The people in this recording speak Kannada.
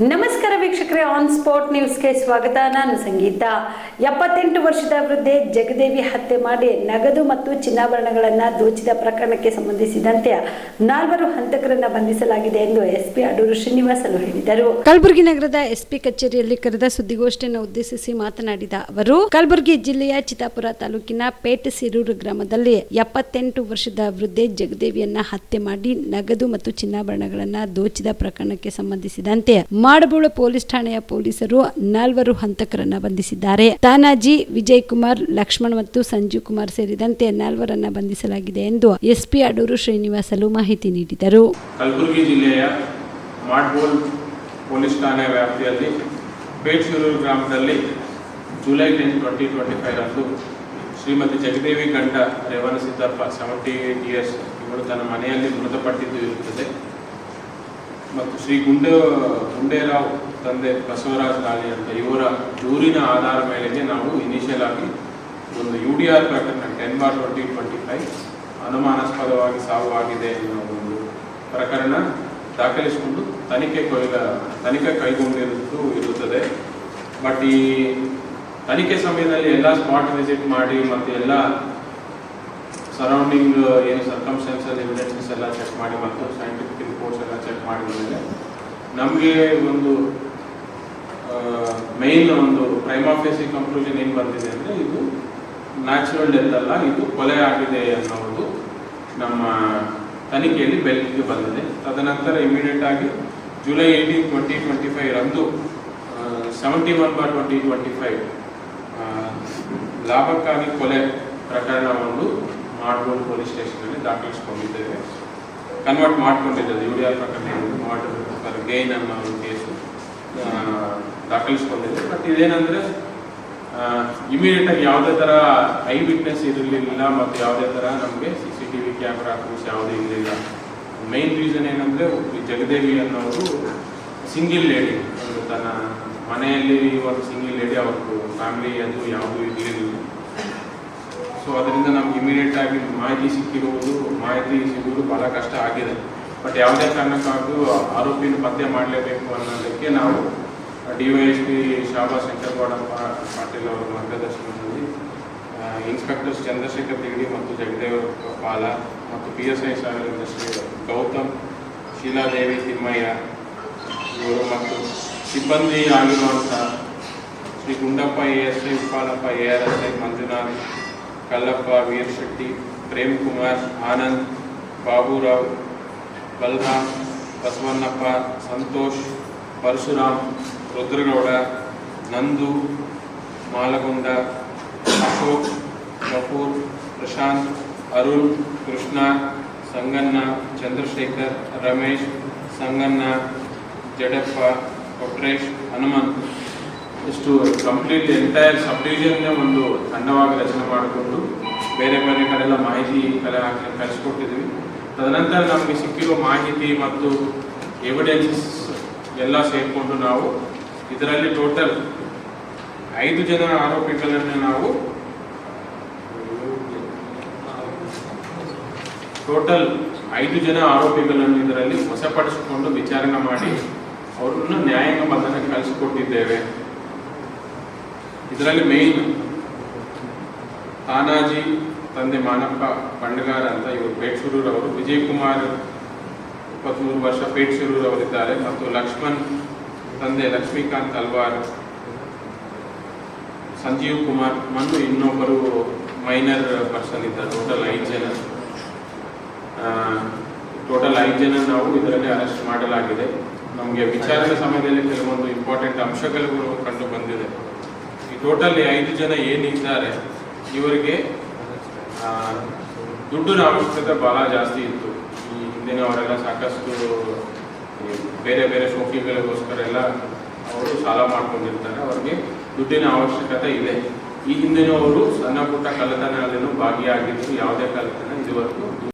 ನಮಸ್ಕಾರ ವೀಕ್ಷಕರೇ ಆನ್ ಸ್ಪಾಟ್ ನ್ಯೂಸ್ಗೆ ಸ್ವಾಗತ. ನಾನು ಸಂಗೀತ. ಎಪ್ಪತ್ತೆಂಟು ವರ್ಷದ ವೃದ್ಧೆ ಜಗದೇವಿ ಹತ್ಯೆ ಮಾಡಿ ನಗದು ಮತ್ತು ಚಿನ್ನಾಭರಣಗಳನ್ನು ದೋಚಿದ ಪ್ರಕರಣಕ್ಕೆ ಸಂಬಂಧಿಸಿದಂತೆ ನಾಲ್ವರು ಹಂತಕರನ್ನ ಬಂಧಿಸಲಾಗಿದೆ ಎಂದು ಎಸ್ಪಿ ಅಡೂರು ಶ್ರೀನಿವಾಸಲು ಹೇಳಿದರು. ಕಲಬುರಗಿ ನಗರದ ಎಸ್ಪಿ ಕಚೇರಿಯಲ್ಲಿ ಕರೆದ ಸುದ್ದಿಗೋಷ್ಠಿಯನ್ನು ಉದ್ದೇಶಿಸಿ ಮಾತನಾಡಿದ ಅವರು, ಕಲಬುರಗಿ ಜಿಲ್ಲೆಯ ಚಿತ್ತಾಪುರ ತಾಲೂಕಿನ ಪೇಟೆ ಸಿರೂರು ಗ್ರಾಮದಲ್ಲಿ ಎಪ್ಪತ್ತೆಂಟು ವರ್ಷದ ವೃದ್ಧೆ ಜಗದೇವಿಯನ್ನ ಹತ್ಯೆ ಮಾಡಿ ನಗದು ಮತ್ತು ಚಿನ್ನಾಭರಣಗಳನ್ನ ದೋಚಿದ ಪ್ರಕರಣಕ್ಕೆ ಸಂಬಂಧಿಸಿದಂತೆ ಮಾಡಬೋಳು ಪೊಲೀಸ್ ಠಾಣೆಯ ಪೊಲೀಸರು ನಾಲ್ವರು ಹಂತಕರನ್ನ ಬಂಧಿಸಿದ್ದಾರೆ. ತಾನಾಜಿ ವಿಜಯ್ ಕುಮಾರ್ ಲಕ್ಷ್ಮಣ್ ಮತ್ತು ಸಂಜೀವ್ ಕುಮಾರ್ ಸೇರಿದಂತೆ ನಾಲ್ವರನ್ನ ಬಂಧಿಸಲಾಗಿದೆ ಎಂದು ಎಸ್ಪಿ ಅಡೂರು ಶ್ರೀನಿವಾಸಲು ಮಾಹಿತಿ ನೀಡಿದರು. ಕಲಬುರಗಿ ಜಿಲ್ಲೆಯ ಮಾಡ್ಬೋಲ್ ಪೊಲೀಸ್ ಠಾಣೆ ವ್ಯಾಪ್ತಿಯಲ್ಲಿ ಪೇಟ್ಸೂರು ಗ್ರಾಮದಲ್ಲಿ July ten twenty twenty five ರಂದು ಶ್ರೀಮತಿ ಜಗದೇವಿ ಗಂಡ Revana Siddappa seventy eight years ಇವರು ತನ್ನ ಮನೆಯಲ್ಲಿ ಮೃತಪಟ್ಟಿದ್ದು ಮತ್ತು ಶ್ರೀ ಗುಂಡ, ಗುಂಡೇರಾವ್ ತಂದೆ ಬಸವರಾಜ್ ಗಾಳಿ ಅಂತ ಇವರ ದೂರಿನ ಆಧಾರ ಮೇಲೆಗೆ ನಾವು ಇನಿಷಿಯಲ್ ಆಗಿ ಒಂದು ಯು ಡಿ ಆರ್ ಪ್ರಕರಣ ten bar twenty twenty five ಅನುಮಾನಾಸ್ಪದವಾಗಿ ಸಾವು ಆಗಿದೆ ಅನ್ನೋ ಒಂದು ಪ್ರಕರಣ ದಾಖಲಿಸಿಕೊಂಡು ತನಿಖೆ ಕೊಯ್ಲ ತನಿಖೆ ಕೈಗೊಂಡಿರುವುದು ಇರುತ್ತದೆ. ಬಟ್ ಈ ತನಿಖೆ ಸಮಯದಲ್ಲಿ ಎಲ್ಲ ಸ್ಪಾಟ್ ವಿಸಿಟ್ ಮಾಡಿ ಮತ್ತು ಎಲ್ಲ ಸರೌಂಡಿಂಗ್ ಏನು ಸರ್ಕಮ್ಸ್ಟೆನ್ಸಸ್ ಎವಿಡೆನ್ಸಸ್ ಎಲ್ಲ ಚೆಕ್ ಮಾಡಿ ಮತ್ತು ಸೈಂಟಿಫಿಕ್ ರಿಪೋರ್ಟ್ಸ್ ಎಲ್ಲ ಚೆಕ್ ಮಾಡಿದ ಮೇಲೆ ನಮಗೆ ಒಂದು ಮೇನ್ ಒಂದು ಪ್ರೈಮಾಫೇಸಿ ಕಂಕ್ಲೂಷನ್ ಏನು ಬಂದಿದೆ ಅಂದರೆ ಇದು ನ್ಯಾಚುರಲ್ ಡೆತ್ ಅಲ್ಲ, ಇದು ಕೊಲೆ ಆಗಿದೆ ಅನ್ನೋದು ನಮ್ಮ ತನಿಖೆಯಲ್ಲಿ ಬೆಳಕಿಗೆ ಬಂದಿದೆ. ತದನಂತರ ಇಮಿಡಿಯೇಟ್ ಆಗಿ July eighteen twenty twenty five ರಂದು seventy one bar twenty twenty five ಲಾಭಕ್ಕಾಗಿ ಕೊಲೆ ಪ್ರಕರಣವನ್ನು ಮಾಡ್ಬೋದು ಪೊಲೀಸ್ ಸ್ಟೇಷನಲ್ಲಿ ದಾಖಲಿಸ್ಕೊಂಡಿದ್ದೇವೆ. ಕನ್ವರ್ಟ್ ಮಾಡ್ಕೊಂಡಿದ್ದೇವೆ. ಯು ಡಿ ಆರ್ ಪ್ರಕರಣ ಅನ್ನೋ ಒಂದು ಕೇಸು ದಾಖಲಿಸ್ಕೊಂಡಿದ್ದೆ ಬಟ್ ಇದೇನಂದರೆ ಇಮಿಡಿಯೇಟಾಗಿ ಯಾವುದೇ ಥರ ಐ ವಿಟ್ನೆಸ್ ಇರಲಿಲ್ಲ ಮತ್ತು ಯಾವುದೇ ಥರ ನಮಗೆ C C T V camera ಕೂಸ್ ಯಾವುದೇ ಇರಲಿಲ್ಲ. ಮೈನ್ ರೀಸನ್ ಏನಂದರೆ ಜಗದೇವಿ ಅನ್ನೋರು ಸಿಂಗಿಲ್ ಲೇಡಿ ಒಂದು ತನ್ನ ಮನೆಯಲ್ಲಿ ಒಂದು ಸಿಂಗಿಲ್ ಲೇಡಿ ಅವ್ರದ್ದು ಫ್ಯಾಮಿಲಿ ಅದು ಯಾವುದೂ ಇರಲಿಲ್ಲ. ಸೊ ಅದರಿಂದ ನಮ್ಗೆ ಇಮಿಡಿಯೇಟ್ ಆಗಿ ಮಾಹಿತಿ ಸಿಕ್ಕಿರುವುದು, ಮಾಹಿತಿ ಸಿಗುವುದು ಬಹಳ ಕಷ್ಟ ಆಗಿದೆ. ಬಟ್ ಯಾವುದೇ ಕಾರಣಕ್ಕಾಗೂ ಆರೋಪಿಯನ್ನು ಪತ್ತೆ ಮಾಡಲೇಬೇಕು ಅನ್ನೋದಕ್ಕೆ ನಾವು D Y S P Shaba Patil ಅವರ ಮಾರ್ಗದರ್ಶನದಲ್ಲಿ ಇನ್ಸ್ಪೆಕ್ಟರ್ ಇನ್ಸ್ಪೆಕ್ಟರ್ಸ್ ಚಂದ್ರಶೇಖರ್ ತಿಗಡಿ ಮತ್ತು ಜಗದೇವ ಪಾಲ ಮತ್ತು P S I Sagara Shri Gautam Sheeladevi Thimmaiah ಇವರು ಮತ್ತು ಸಿಬ್ಬಂದಿ ಆಗಿರುವಂಥ Shri Gundappa A S I, Uppalappa A R S I, Manjunath Kallappa, Veer Shetty Prem Kumar Anand, Baburao Balaram Basavannappa, Santosh, Parashuram, Rudragouda, Nandu, Malagunda, Ashok Kapoor Prashant, Arun, Krishna, Sanganna, Chandrashekhar, Ramesh, Sanganna, ಜಡಪ್ಪ, Kotresh, Hanumanth. ಇಷ್ಟು ಕಂಪ್ಲೀಟ್ ಎಂಟೈರ್ ಸಬ್ ಒಂದು ತಂಡವಾಗಿ ರಚನೆ ಮಾಡಿಕೊಂಡು ಬೇರೆ ಬೇರೆ ಕಡೆಲ್ಲ ಮಾಹಿತಿ ಕಲೆ ಹಾಕಿ ಕಳಿಸ್ಕೊಟ್ಟಿದ್ವಿ ತದನಂತರ ನಮಗೆ ಸಿಕ್ಕಿರೋ ಮಾಹಿತಿ ಮತ್ತು ಎವಿಡೆನ್ಸಸ್ ಎಲ್ಲ ಸೇರಿಕೊಂಡು ನಾವು ಇದರಲ್ಲಿ ಟೋಟಲ್ ಐದು ಜನ ಆರೋಪಿಗಳನ್ನು ನಾವು ಟೋಟಲ್ ಐದು ಜನ ಆರೋಪಿಗಳನ್ನು ಇದರಲ್ಲಿ ವಶಪಡಿಸಿಕೊಂಡು ವಿಚಾರಣೆ ಮಾಡಿ ಅವರನ್ನು ನ್ಯಾಯಾಂಗ ಬಂಧನಕ್ಕೆ ಕಳಿಸಿಕೊಟ್ಟಿದ್ದೇವೆ. ಇದರಲ್ಲಿ ಮೇನ್ ತಾನಾಜಿ ತಂದೆ ಮಾನಪ್ಪ ಬಂಡಗಾರ ಅಂತ ಇವರು ಪೇಟ್ಸೂರೂರ್ ಅವರು ವಿಜಯ್ ಕುಮಾರ್ ಇಪ್ಪತ್ತ್ಮೂರು ವರ್ಷ ಪೇಟ್ಸೂರೂರ್ ಅವರಿದ್ದಾರೆ ಮತ್ತು ಲಕ್ಷ್ಮಣ್ ತಂದೆ ಲಕ್ಷ್ಮೀಕಾಂತ್ ಅಲ್ವಾರ್ ಸಂಜೀವ್ ಕುಮಾರ್ ಮತ್ತು ಇನ್ನೊಬ್ಬರು ಮೈನರ್ ಪರ್ಸನ್ ಇದ್ದಾರೆ ಟೋಟಲ್ ಐದು ಜನ. ಟೋಟಲ್ ಐದು ಜನ ನಾವು ಇದರಲ್ಲಿ ಅರೆಸ್ಟ್ ಮಾಡಲಾಗಿದೆ. ನಮಗೆ ವಿಚಾರಣೆ ಸಮಯದಲ್ಲಿ ಕೆಲವೊಂದು ಇಂಪಾರ್ಟೆಂಟ್ ಅಂಶಗಳು ಕಂಡು ಬಂದಿದೆ. ಟೋಟಲ್ ಐದು ಜನ ಏನಿದ್ದಾರೆ, ಇವರಿಗೆ ದುಡ್ಡಿನ ಅವಶ್ಯಕತೆ ಬಹಳ ಜಾಸ್ತಿ ಇತ್ತು. ಈ ಹಿಂದಿನವರೆಲ್ಲ ಸಾಕಷ್ಟು ಬೇರೆ ಬೇರೆ ಶೋಕಿಗಳಿಗೋಸ್ಕರ ಎಲ್ಲ ಅವರು ಸಾಲ ಮಾಡ್ಕೊಂಡಿರ್ತಾರೆ. ಅವ್ರಿಗೆ ದುಡ್ಡಿನ ಅವಶ್ಯಕತೆ ಇದೆ. ಈ ಹಿಂದಿನವರು ಸಣ್ಣ ಪುಟ್ಟ ಕಳ್ಳತನದಲ್ಲೂ ಭಾಗಿಯಾಗಿದ್ದು ಯಾವುದೇ ಕಳ್ಳತನ ಇದುವರೆಗೂ